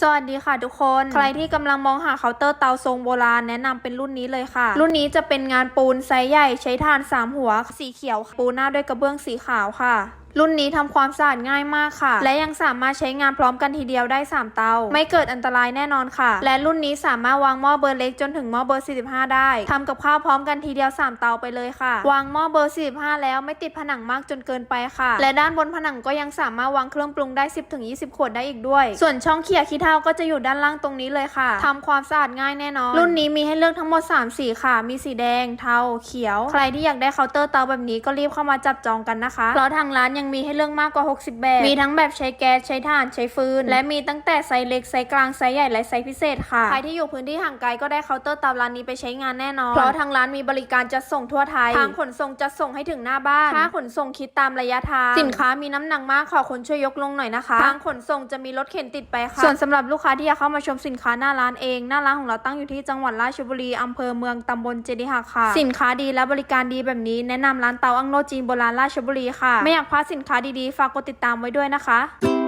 สวัสดีค่ะทุกคน ใครที่กำลังมองหาเคาน์เตอร์เตาทรงโบราณแนะนำเป็นรุ่นนี้เลยค่ะ รุ่นนี้จะเป็นงานปูนไซส์ใหญ่ใช้ทาน 3 หัว สีเขียวปูหน้าด้วยกระเบื้องสีขาวค่ะ รุ่นนี้ทำความสะอาดง่ายมากค่ะ และยังสามารถใช้งานพร้อมกันทีเดียวได้ 3 เตา ไม่เกิดอันตรายแน่นอนค่ะ และรุ่นนี้สามารถวางหม้อเบอร์เล็กจนถึงหม้อเบอร์ 45 ได้ทำกับข้าวพร้อมกันทีเดียว 3 เตาไปเลยค่ะ วางหม้อเบอร์ 45 แล้วไม่ติดผนังมากจนเกินไปค่ะ และด้านบนผนังก็ยังสามารถวางเครื่องปรุงได้ 10-20 ขวดได้อีกด้วย ส่วนช่องเขี่ยขี้เถ้าก็จะอยู่ด้านล่างตรงนี้เลยค่ะทำความสะอาดง่ายแน่นอน รุ่นนี้มีให้เลือกทั้งหมด 3 สีค่ะ มีสีแดง เทา เขียว ใครที่อยากได้เคาน์เตอร์เตาแบบนี้ก็รีบเข้ามาจับจองกันนะคะ เพราะทางร้านยังมีให้เลือกมากกว่า 60 แบบ มีทั้งแบบใช้แก๊สใช้ถ่านใช้ฟืน และมีตั้งแต่ไซส์เล็กไซส์กลางไซส์ใหญ่และไซส์พิเศษค่ะ ใครที่อยู่พื้นที่ห่างไกลก็ได้เคาน์เตอร์เตาร้านนี้ไปใช้งานแน่นอน เพราะทางร้านมีบริการจัดส่งทั่วไทย ทางขนส่งจัดส่งให้ถึงหน้าบ้าน ค่าขนส่งคิดตามระยะทาง สินค้ามีน้ำหนักมากขอคนช่วยยกลงหน่อยนะคะ ทางขนส่งจะมีรถเข็นติดไปค่ะ ส่วนสำหรับลูกค้าที่อยากเข้ามาชมสินค้าหน้าร้านเอง หน้าร้านของเราตั้งอยู่ที่จังหวัดราชบุรีอำเภอเมืองตำบลเจดีย์หักค่ะ สินค้าดีและบริการดีแบบนี้แนะนำร้านเตาอังโลจีนโบราณราชบุรีค่ะ ไม่อยากพลาดสินค้าดีๆ ฝากกดติดตามไว้ด้วยนะคะ